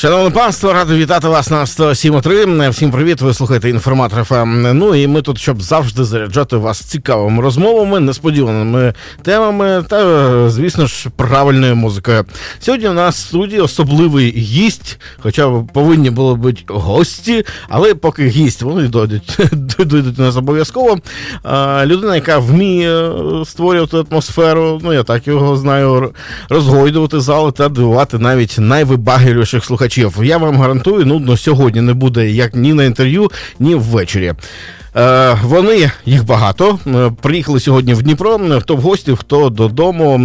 Шановне панство, радий вітати вас на 107.3. Всім привіт, ви слухаєте інформатор ФМ. Ну і ми тут, щоб завжди заряджати вас цікавими розмовами, несподіваними темами та, звісно ж, правильною музикою. Сьогодні у нас в студії особливий гість, хоча повинні були бути гості, але поки гість, вони дойдуть, дойдуть нас обов'язково. Людина, яка вміє створювати атмосферу, ну я так його знаю, розгойдувати зали та дивувати навіть найвибагливіших слухачів. Я вам гарантую, нудно сьогодні не буде як ні на інтерв'ю, ні ввечері. Е, вони їх багато. е, Приїхали сьогодні в Дніпро. Хто в гості, хто додому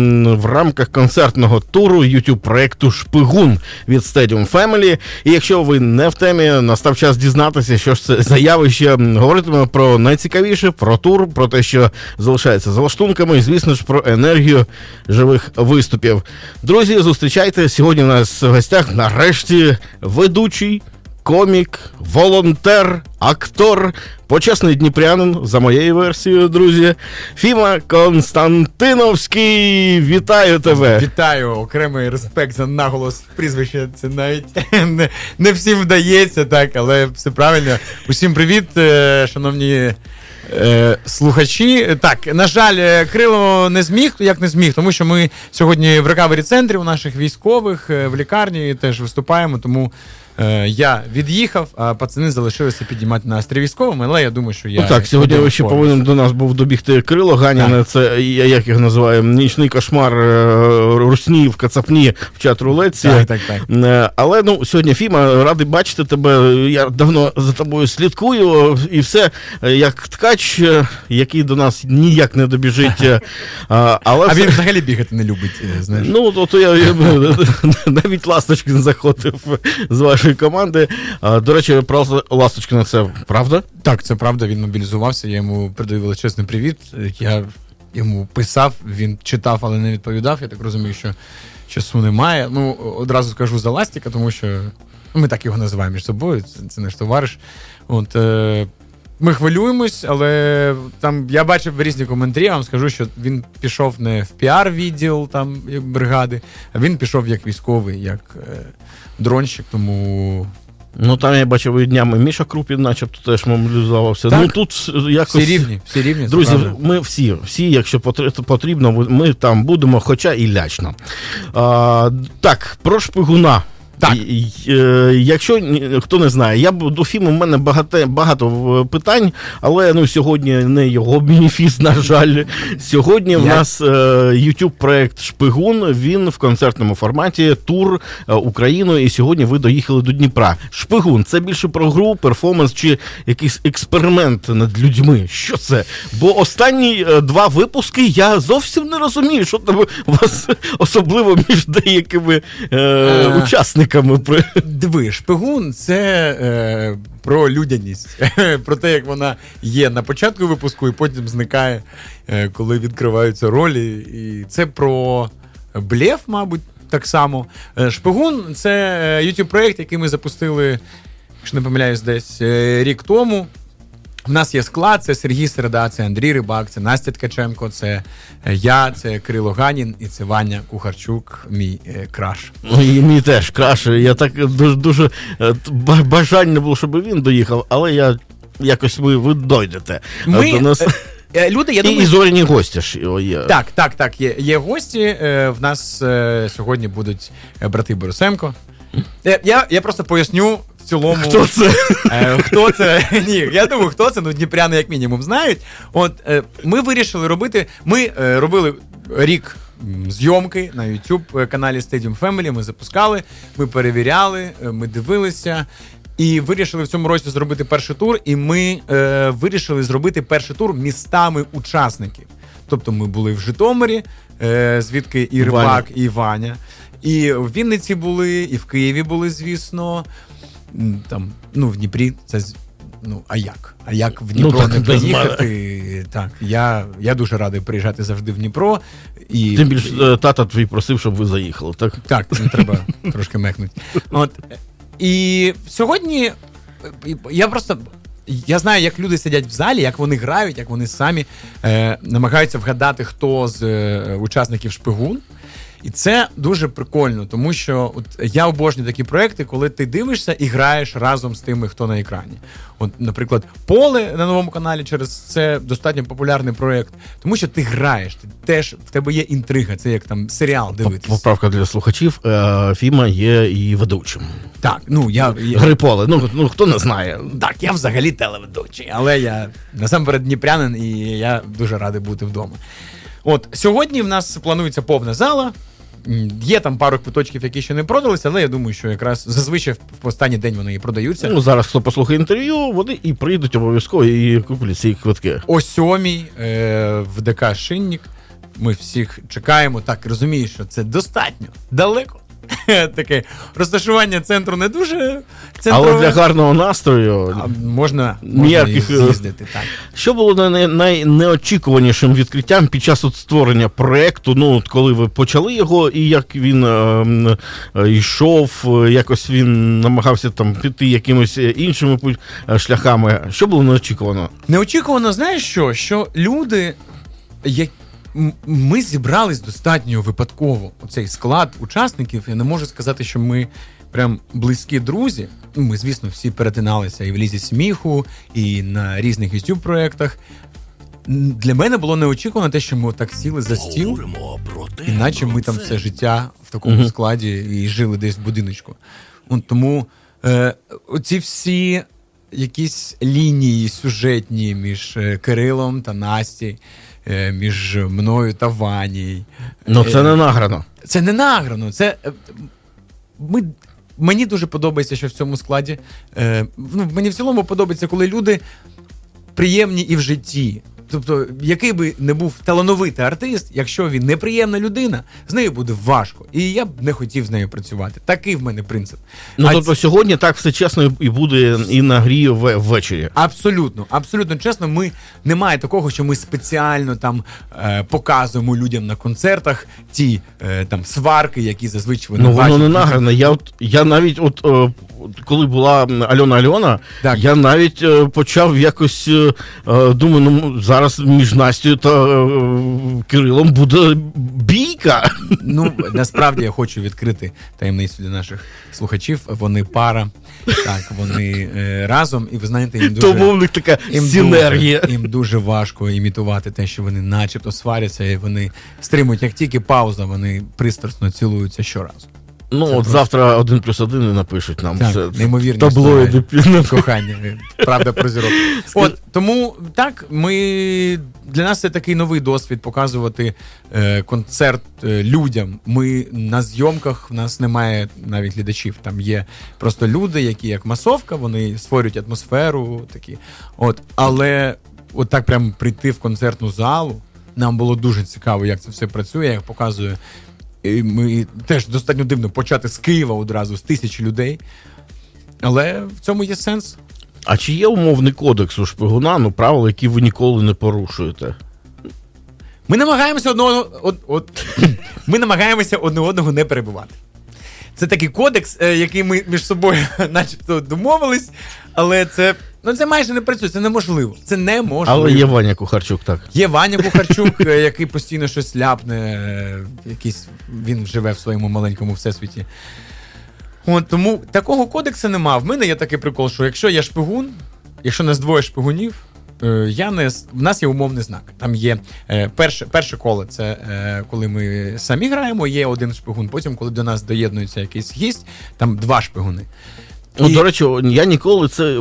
в рамках концертного туру youtube проекту Шпигун від Stadium Family. І якщо ви не в темі, настав час дізнатися, що ж це за явище. Говоритиме про найцікавіше, про тур, про те, що залишається за лаштунками, і звісно ж про енергію живих виступів. Друзі, зустрічайте сьогодні. У нас в гостях нарешті ведучий комік, волонтер, актор, почесний дніпрянин, за моєю версією, друзі. Фіма Константиновський. Вітаю тебе! Вітаю, окремий респект за наголос прізвища. Це навіть не, не всім вдається, так, але все правильно. Усім привіт, е, шановні. е, Слухачі, так, на жаль, е, Крило не зміг, як не зміг, тому що ми сьогодні в рекавері центрі у наших військових е, в лікарні теж виступаємо, тому е, я від'їхав, а пацани залишилися підіймати настрій військовим, але я думаю, що я. Ну так, сьогодні один ще повинен до нас був добігти Крило Ганяне. Це я як їх називаю нічний кошмар е, русні в кацапні в чат рулетці. Так, так, так. Е, Але ну сьогодні Фіма, радий бачити тебе. Я давно за тобою слідкую, і все як ткач, який до нас ніяк не добіжить. а, Але А все- він взагалі бігати не любить, знаєш. Ну, то, то я, навіть Ласточкин заходив з вашої команди. До речі, про Ласточкина це правда? Так, це правда, він мобілізувався. Я йому передаю величезний привіт. Я йому писав, він читав, але не відповідав. Я так розумію, що часу немає. Ну, одразу скажу за Ластіка, тому що ну, ми так його називаємо між собою. Це, це наш товариш. От, е, ми хвилюємось, але там я бачив різні коментарі. Я вам скажу, що він пішов не в піар-відділ там як бригади, а він пішов як військовий, як е, дронщик. Тому Ну там я бачив і днями Міша Крупін, начебто теж мобілізувався. Так. Ну тут якось. всі рівні, всі рівні. Друзі, правда. ми всі, всі, якщо потрібно, ми там будемо, хоча і лячно. А, так, про шпигуна. Так. Е, якщо хто не знає, я до фільму в мене багато, багато питань, але ну сьогодні не його мініфіст, на жаль. Сьогодні в нас е, youtube проект Шпигун. Він в концертному форматі тур е, Україною. І сьогодні ви доїхали до Дніпра. Шпигун це більше про гру, перформанс чи якийсь експеримент над людьми. Що це? Бо останні е, два випуски я зовсім не розумію, що там у вас особливо між деякими е, Е. учасниками. При... Диви, шпигун це е, про людяність, про те, як вона є на початку випуску і потім зникає, е, коли відкриваються ролі. І це про блеф, мабуть, так само. Е, шпигун це е, youtube проєкт, який ми запустили, якщо не помиляюсь, десь е, рік тому. У нас є склад, це Сергій Середа, це Андрій Рибак, це Настя Ткаченко, це е, я, це Кирило Ганін і це Ваня Кухарчук, мій е, краш. Ну, і мені теж краще. Я так дуже дуже е, бажання було, щоб він доїхав, але я якось ви, ви дойдете е, Ми, до нас. люди, я і, думаю, і зоряні гості ж є. Так, так, так. Є, є гості. Е, в нас е, сьогодні будуть брати Борисенко. Я, я просто поясню цілому. Хто це? Е, хто це? Ні, я думаю, хто це, ну дніпряни як мінімум знають. От е, ми вирішили робити. Ми е, робили рік зйомки на YouTube каналі Stadium Family. Ми запускали, ми перевіряли, ми дивилися. І вирішили в цьому році зробити перший тур. І ми е, вирішили зробити перший тур містами учасників. Тобто ми були в Житомирі, е, звідки і Рибак, Ваня. і Ваня. І в Вінниці були, і в Києві були, звісно. Там, ну, в Дніпрі це. Ну, а як? А як в Дніпро Ну, так не приїхати? Так, я, я дуже радий приїжджати завжди в Дніпро. І, Тим більше е, тата твій просив, щоб ви заїхали. Так? так, не треба трошки мекнути. От. І сьогодні е, я просто. я знаю, як люди сидять в залі, як вони грають, як вони самі е, намагаються вгадати, хто з е, учасників шпигун. І це дуже прикольно, тому що от я обожнюю такі проекти, коли ти дивишся і граєш разом з тими, хто на екрані. От, наприклад, поле на новому каналі через це достатньо популярний проект, тому що ти граєш, ти теж в тебе є інтрига, це як там серіал дивитися. Поправка для слухачів. е, Фіма є і ведучим. Так, ну я, я Гри поле. Ну, ну хто не знає. так, я взагалі телеведучий, але я насамперед дніпрянин і я дуже радий бути вдома. От сьогодні в нас планується повна зала. Є там пару квиточків, які ще не продалися, але я думаю, що якраз зазвичай в останній день вони і продаються. Ну, зараз хто послухає інтерв'ю, вони і прийдуть обов'язково і куплять ці квитки. О сьомій е, в ДК Шиннік. Ми всіх чекаємо. Так розумію, що це достатньо далеко. Таке розташування центру не дуже центрове. Але для гарного настрою. А можна, можна е, з'їздити. Так. Що було най- най- найнеочікуванішим відкриттям під час от створення проекту? Ну, от коли ви почали його, і як він е, е, йшов, е, якось він намагався там піти якимись е, іншими шляхами. Що було неочікувано? Неочікувано, знаєш що? Що люди, як... ми зібрались достатньо випадково. Оцей склад учасників. Я не можу сказати, що ми прям близькі друзі. Ми, звісно, всі перетиналися і в лізі сміху, і на різних youtube проєктах. Для мене було неочікувано те, що ми так сіли за стіл, іначе ми там все життя в такому складі і жили десь в будиночку. От тому е, оці всі якісь лінії сюжетні між е, Кирилом та Насті, е, між мною та Ванією. Ну, це Е, не награно. це не награно. Це ми. Мені дуже подобається, що в цьому складі. Е, ну, мені в цілому подобається, коли люди приємні і в житті. Тобто, який би не був талановитий артист, якщо він неприємна людина, з нею буде важко. І я б не хотів з нею працювати. Такий в мене принцип. Ну, А тобто сьогодні так все чесно і- буде і на грі в- ввечері. Абсолютно, абсолютно чесно, ми немає такого, що ми спеціально там е, показуємо людям на концертах ті е, там сварки, які зазвичай вони Ну, воно не награно. Я от я навіть, от е, от коли була Альона Альона, Так. я навіть е, почав якось е, е, думаю, ну зараз між Настю та е, Кирилом буде бійка. Ну насправді я хочу відкрити таємницю для наших слухачів. Вони пара, так вони е, разом, і ви знаєте, їм дуже Тому в них така їм синергія. Дуже, їм дуже важко імітувати те, що вони, начебто, сваряться, і вони стримують. Як тільки пауза, вони пристрасно цілуються щоразу. Ну, от завтра один плюс один і напишуть нам. Так, неймовірні таблоїди. Кохання, правда про зірок. От тому так, ми для нас це такий новий досвід показувати е, концерт е, людям. Ми на зйомках в нас немає навіть глядачів. Там є просто люди, які як масовка, вони створюють атмосферу такі. От, але от так прям прийти в концертну залу. Нам було дуже цікаво, як це все працює, як показує. І ми теж достатньо дивно почати з Києва одразу з тисячі людей. Але в цьому є сенс. А чи є умовний кодекс у шпигуна, ну правила, які ви ніколи не порушуєте? Ми намагаємося одного, од, од, ми намагаємося одне одного не перебувати. Це такий кодекс, е, який ми між собою, начебто, домовились, але це, ну, це майже не працює, це неможливо. Це неможливо. Але є Ваня Кухарчук, так. Є Ваня Кухарчук, е, який постійно щось ляпне, е, якийсь, він живе в своєму маленькому всесвіті. От, тому такого кодексу нема. В мене є такий прикол, що якщо я шпигун, якщо нас двоє шпигунів, я не, в нас є умовний знак. Там є е, перше, перше коло, це е, коли ми самі граємо, є один шпигун. Потім, коли до нас доєднується якийсь гість, там два шпигуни. Ну, І- до речі, я ніколи це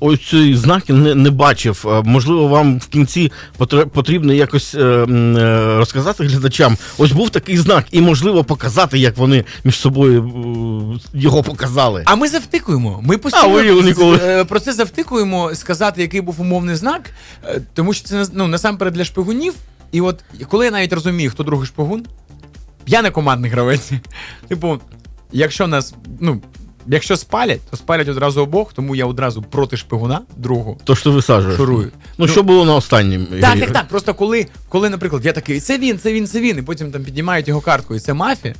ось, ці знаки не, не бачив. Е, Можливо, вам в кінці потрібно якось е, е, розказати глядачам. Ось був такий знак, і можливо показати, як вони між собою е, його показали. А ми завтикуємо. Ми постійно е, про це завтикуємо, сказати, який був умовний знак, тому що це ну, насамперед для шпигунів. І от коли я навіть розумію, хто другий шпигун, я не командний гравець. Типу, якщо нас, ну. Якщо спалять, то спалять одразу обох, тому я одразу проти шпигуна другого То що ти висаджуєш? шурую. Ну, що було на останнім? Так, так, так. Просто коли, коли, наприклад, я такий, це він, це він, це він, і потім там піднімають його картку, і це мафія.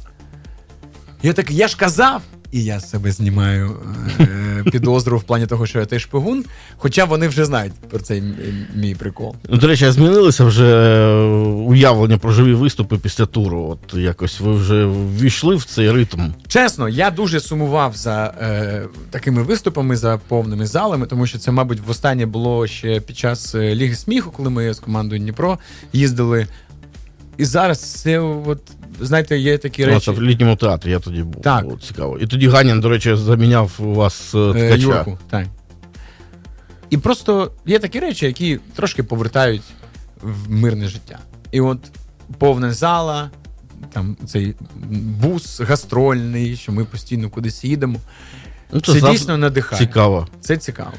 Я такий, я ж казав, і я з себе знімаю е, підозру в плані того, що я теж шпигун. Хоча вони вже знають про цей мій прикол. Ну, До речі, змінилися вже е, уявлення про живі виступи після туру. От якось ви вже ввійшли в цей ритм. Чесно, я дуже сумував за е, такими виступами, за повними залами, тому що це, мабуть, востаннє було ще під час е, Ліги сміху, коли ми з командою Дніпро їздили. І зараз це, от, знаєте, є такі Ну, речі. Це в літньому театрі, я тоді був. Так. О, цікаво. І тоді Ганін, до речі, заміняв у вас е, Е, ткача. Юрку, так. І просто є такі речі, які трошки повертають в мирне життя. І от повна зала, там цей бус гастрольний, що ми постійно кудись їдемо. Ну, Це, завжди дійсно надихає. цікаво. Це цікаво.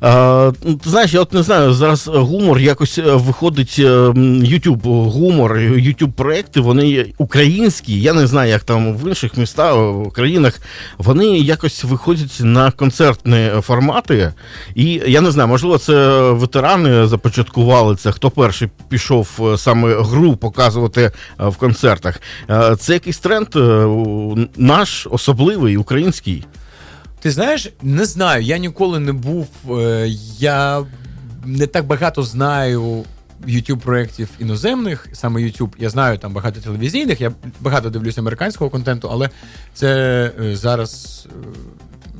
А, ну, ти знаєш, я от не знаю, зараз гумор якось е, виходить е, YouTube гумор, YouTube проекти, вони українські. Я не знаю, як там в інших містах, в країнах. Вони якось виходять на концертні формати. І я не знаю, можливо, це ветерани започаткували це. Хто перший пішов е, саме гру показувати е, в концертах. Е, Це якийсь тренд е, наш особливий, український. Ти знаєш, не знаю, я ніколи не був. е, Я не так багато знаю youtube проєктів іноземних, саме YouTube. Я знаю там багато телевізійних, я багато дивлюсь американського контенту, але це е, зараз. е,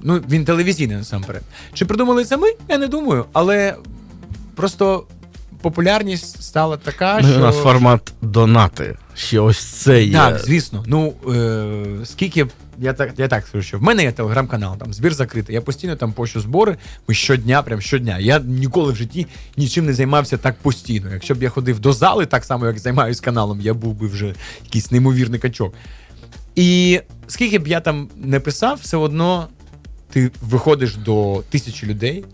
Ну, він телевізійний насамперед. Чи придумали це ми? Я не думаю, але просто популярність стала така, що. У нас формат донати. Ще ось це є. Так, звісно. Ну е, скільки я так, я так скажу, що в мене є телеграм-канал, там збір закритий. Я постійно там пощу збори. Ми щодня, прям щодня. Я ніколи в житті нічим не займався так постійно. Якщо б я ходив до зали, так само як займаюсь каналом, я був би вже якийсь неймовірний качок. І скільки б я там не писав, все одно ти виходиш до тисячі людей,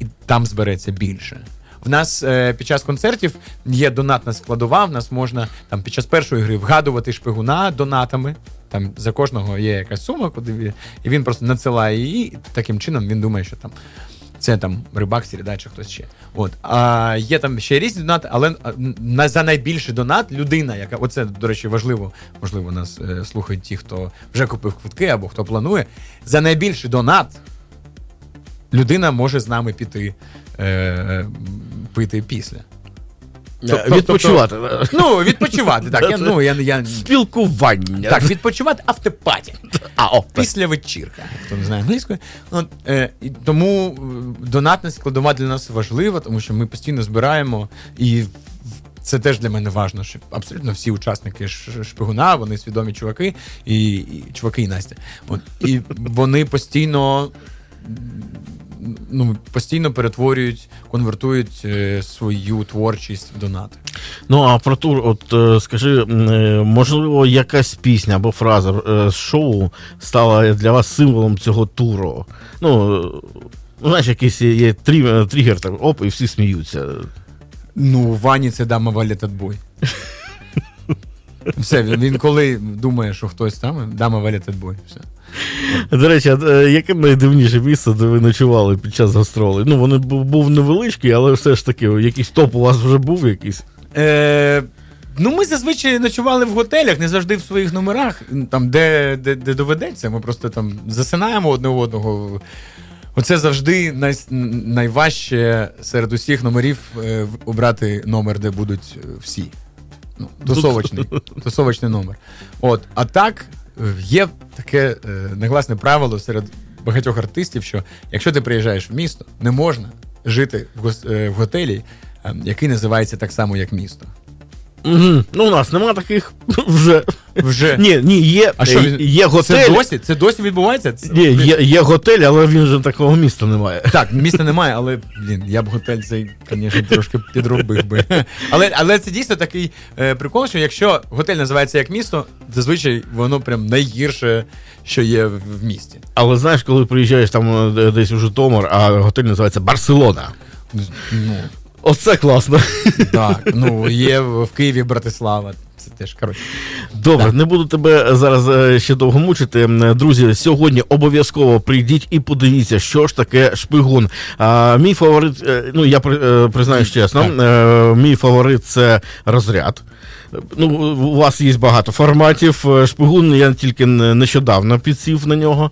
і там збереться більше. В нас е, під час концертів є донатна складова. В нас можна там під час першої гри вгадувати шпигуна донатами. Там за кожного є якась сума, куди і він просто надсилає її. І таким чином він думає, що там це там рибак, сіріда чи хтось ще. От а є там ще різні донати, але на за найбільший донат людина, яка оце до речі, важливо, можливо, нас е, слухають ті, хто вже купив квитки або хто планує. За найбільший донат людина може з нами піти е, е, пити після. Тобто- Відпочивати. Ну, відпочивати, так. Я, ну, я, я, Спілкування. так, відпочивати автопаті. А, о, Після вечірка, хто не знає англійської. От, е, і тому е, донатна складова для нас важлива, тому що ми постійно збираємо, і це теж для мене важливо, що абсолютно всі учасники шпигуна, вони свідомі чуваки, і, і чуваки і Настя. От, і вони постійно. Ну, постійно перетворюють, конвертують е, свою творчість в донати. Ну а про тур, от е, скажи, е, можливо, якась пісня або фраза з шоу стала для вас символом цього туру. Ну, ну, знаєш, якийсь є тригер, там, оп, і всі сміються. Ну, Вані це дама валять отбой. Все, він, він коли думає, що хтось там, дама валять отбой. Все. До речі, а, е, яке найдивніше місце, де ви ночували під час гастролей? Ну, вони бу- був невеличкий, але все ж таки, якийсь топ у вас вже був якийсь. Е, ну, ми зазвичай ночували в готелях, не завжди в своїх номерах, там, де, де, де доведеться. Ми просто там засинаємо одне одного. Оце завжди най, найважче серед усіх номерів е, обрати номер, де будуть е, всі. Ну, тусовочний, тусовочний номер. От, а так, е, є таке е, негласне правило серед багатьох артистів, що якщо ти приїжджаєш в місто, не можна жити в, е, в готелі, е, який називається так само, як місто. Угу. Ну, у нас нема таких вже. Вже Ні, ні, є, А що е, він- є готель. це досі? Це досі відбувається? Це- Ні, є, є готель, але він же такого міста немає. Так, міста немає, але блін, я б готель цей, звісно, трошки підробив би. Але, але це дійсно такий е, прикол, що якщо готель називається як місто, зазвичай воно прям найгірше, що є в, в місті. Але знаєш, коли приїжджаєш там е, десь у Житомир, а готель називається Барселона. Ну, Оце класно. так, ну є в Києві Братислава. Це теж коротше. Добре, Так. не буду тебе зараз е, ще довго мучити. Друзі, сьогодні обов'язково прийдіть і подивіться, що ж таке шпигун. А, мій фаворит, е, ну я е, признаюсь чесно, Так. мій фаворит це розряд. Ну, у вас є багато форматів. Е, Шпигун я тільки не- нещодавно підсів на нього.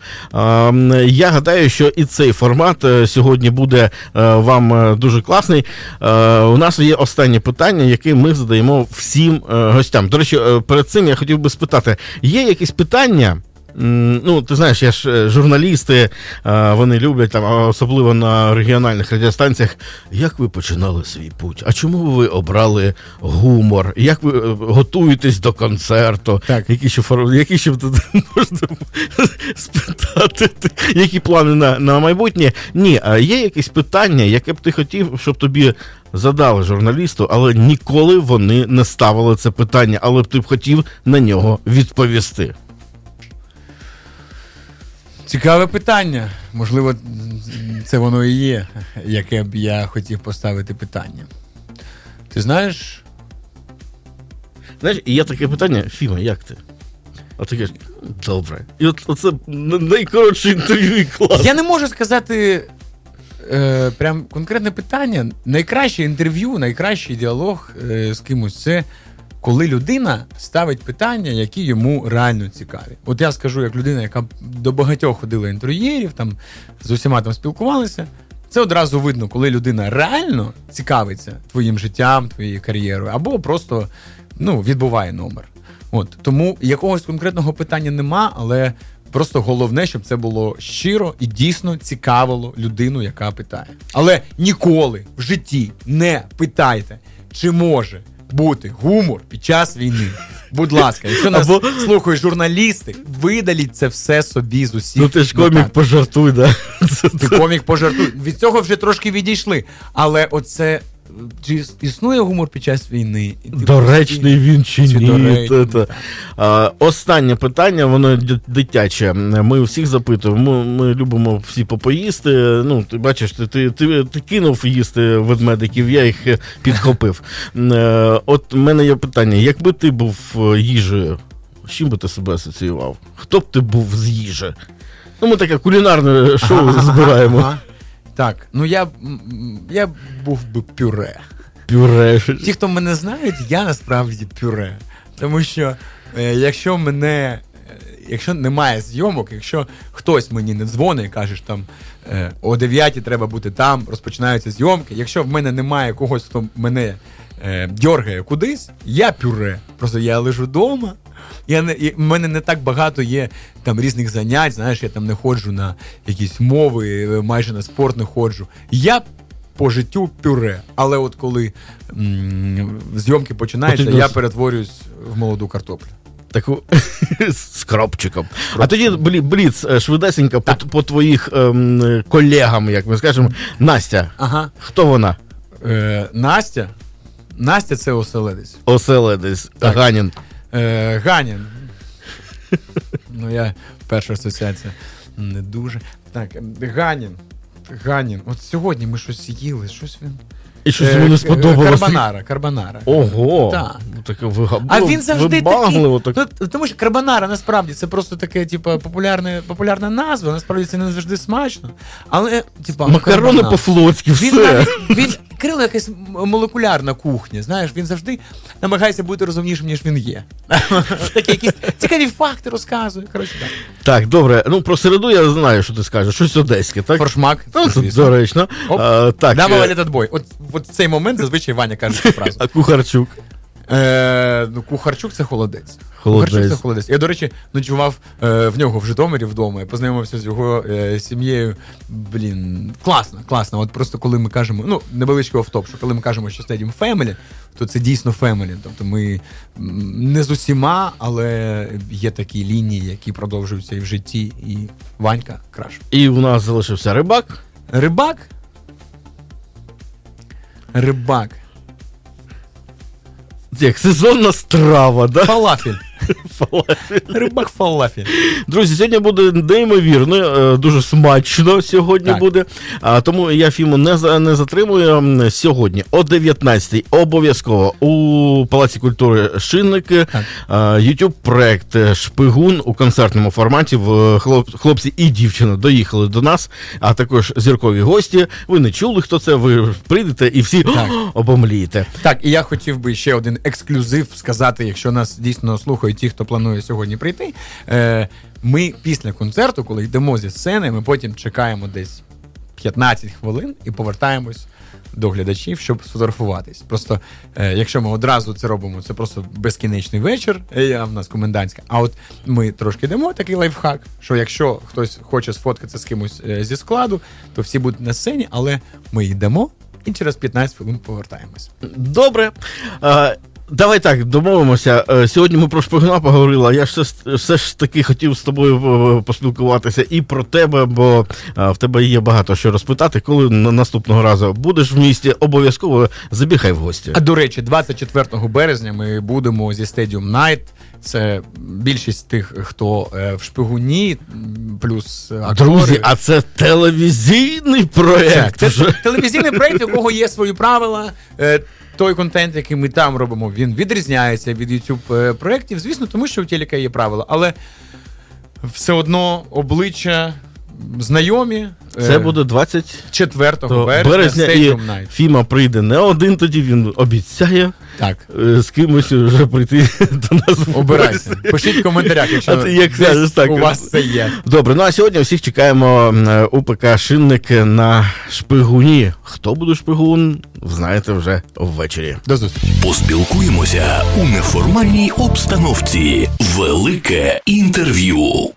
Я гадаю, що і цей формат е, сьогодні буде е, вам дуже класний. У нас є останнє питання, яке ми задаємо всім гостям. До речі, перед цим я хотів би спитати: є якісь питання? Ну, ти знаєш, я ж е, журналісти, е, вони люблять там, особливо на регіональних радіостанціях. Як ви починали свій путь? А чому ви обрали гумор? Як ви е, готуєтесь до концерту? Так. Які ще фор... які ще можна спитати? Які плани на, на майбутнє? Ні, а є якісь питання, яке б ти хотів, щоб тобі задали журналісту, але ніколи вони не ставили це питання, але б ти б хотів на нього відповісти. Цікаве питання. Можливо, це воно і є, яке б я хотів поставити питання. Ти знаєш, Знаєш, і є таке питання: Фіма, як ти? А ти кажеш, добре. І от оце н- найкоротше інтерв'ю і клас. я не можу сказати е, прям конкретне питання. Найкраще інтерв'ю, найкращий діалог е, з кимось це коли людина ставить питання, які йому реально цікаві. От я скажу, як людина, яка до багатьох ходила інтерв'єрів, там з усіма там спілкувалася. Це одразу видно, коли людина реально цікавиться твоїм життям, твоєю кар'єрою, або просто ну, відбуває номер. От тому якогось конкретного питання нема, але просто головне, щоб це було щиро і дійсно цікавило людину, яка питає. Але ніколи в житті не питайте, чи може бути гумор під час війни. Будь ласка, якщо нас Або- слухають журналісти, видаліть це все собі з усіх. Ну ти ж комік, нотат. пожартуй, да? Ти комік пожартуй. Від цього вже трошки відійшли. Але оце чи існує гумор під час війни? Доречний він чи Чи ні? А, Останнє питання, воно дитяче. Ми всіх запитуємо. Ми, ми любимо всі попоїсти. Ну, ти бачиш, ти, ти, ти, ти кинув їсти ведмедиків, я їх е, підхопив. Е, От в мене є питання: якби ти був е, їжею, з чим би ти себе асоціював? Хто б ти був з їжі? Ну, ми таке кулінарне шоу Ага, збираємо. Так, ну я, я був би пюре. Пюре. Ті, хто мене знають, я насправді пюре. Тому що е, якщо мене. е, Якщо немає зйомок, якщо хтось мені не дзвонить і каже, що там е, о 9 треба бути там, розпочинаються зйомки. Якщо в мене немає когось, хто мене е, дьоргає кудись, я пюре. Просто я лежу вдома. Я не, в мене не так багато є там різних занять. Знаєш, я там не ходжу на якісь мови, е, майже на спорт не ходжу. Я по життю пюре. Але от коли м, зйомки починаються, я перетворююсь в молоду картоплю. Таку з кропчиком. А тоді блі, бліц, е, швидесенько по, по твоїх ем, колегам, як ми скажемо. Настя, Ага. хто вона? Е, Настя. Настя це оселедець. Оселедець, Так. Ганін. Е, Ганін. ну, я перша асоціація не дуже. Так, Ганін. Ганін. От сьогодні ми щось їли, щось він. І щось Е, йому не сподобалося. Карбонара, карбонара. Ого. Так. Ну, Таке вигаб... А він завжди вибагливо, такий. так. Ну, тому що карбонара насправді це просто таке, типу, популярне, популярна назва. Насправді це не завжди смачно. Але, типу, ну, Макарони по-флотськи, Він навіть він Кирило якась молекулярна кухня. Знаєш, він завжди намагається бути розумнішим, ніж він є. Такі якісь цікаві факти розказує. Коротше, так. Так, добре. Ну про середу я знаю, що ти скажеш. Щось одеське, так? Форшмак. Ну, це звісно. доречно. Оп. А, так, Дама е, валять отбой. От, от в цей момент зазвичай Ваня каже цю фразу. а Кухарчук. Е, ну, Кухарчук це холодець. Кухарчук холодець. Я, до речі, ночував е, в нього в Житомирі вдома. Я познайомився з його е, сім'єю. Блін, класно, класно. От просто коли ми кажемо, ну, невеличкий офтоп, що коли ми кажемо, що Stadium Family, то це дійсно Family. Тобто ми не з усіма, але є такі лінії, які продовжуються і в житті, і Ванька краш. І у нас залишився рибак. Рибак. Рибак. Як сезонна страва, да? Фалафель. Рибак фалафі. Друзі, сьогодні буде неймовірно, е, дуже смачно сьогодні Так. буде. А, тому я фільму не, за- не затримую. Сьогодні о 19-й обов'язково у Палаці культури Шинники. YouTube проект Шпигун у концертному форматі. В- хлоп- Хлопці і дівчина доїхали до нас, а також зіркові гості. Ви не чули, хто це. Ви прийдете і всі обомлієте. Так, і я хотів би ще один ексклюзив сказати, якщо нас дійсно слухають ті, хто планує сьогодні прийти. Е, ми після концерту, коли йдемо зі сцени, ми потім чекаємо десь 15 хвилин і повертаємось до глядачів, щоб сфотографуватись. Просто е, якщо ми одразу це робимо, це просто безкінечний вечір, е, а в нас комендантська. А от ми трошки йдемо такий лайфхак, що якщо хтось хоче сфоткатися з кимось е, зі складу, то всі будуть на сцені, але ми йдемо і через 15 хвилин повертаємось. Добре. А, давай так, домовимося. Е, Сьогодні ми про шпигуна поговорили, а я ж все, все ж таки хотів з тобою е, поспілкуватися і про тебе, бо е, в тебе є багато що розпитати. Коли на- наступного разу будеш в місті, обов'язково забігай в гості. А до речі, 24 березня ми будемо зі Stadium Night. Це більшість тих, хто в шпигуні, плюс актори. Друзі, а це телевізійний Так, проєкт. це вже. телевізійний проєкт, у якого є свої правила. Той контент, який ми там робимо, він відрізняється від YouTube е, проєктів, звісно, тому що у телека є правила, але все одно обличчя знайомі. Це Е, буде 20 4 То березня, березня і Фіма прийде не один тоді, він обіцяє Так. е, з кимось вже прийти до нас. в Обирайся. Пишіть в коментарях, якщо А ти як десь так. у вас це є. Добре, ну а сьогодні всіх чекаємо е, у ПК Шинник на шпигуні. Хто буде шпигун, знаєте вже ввечері. До зустрічі. Поспілкуємося у неформальній обстановці. Велике інтерв'ю.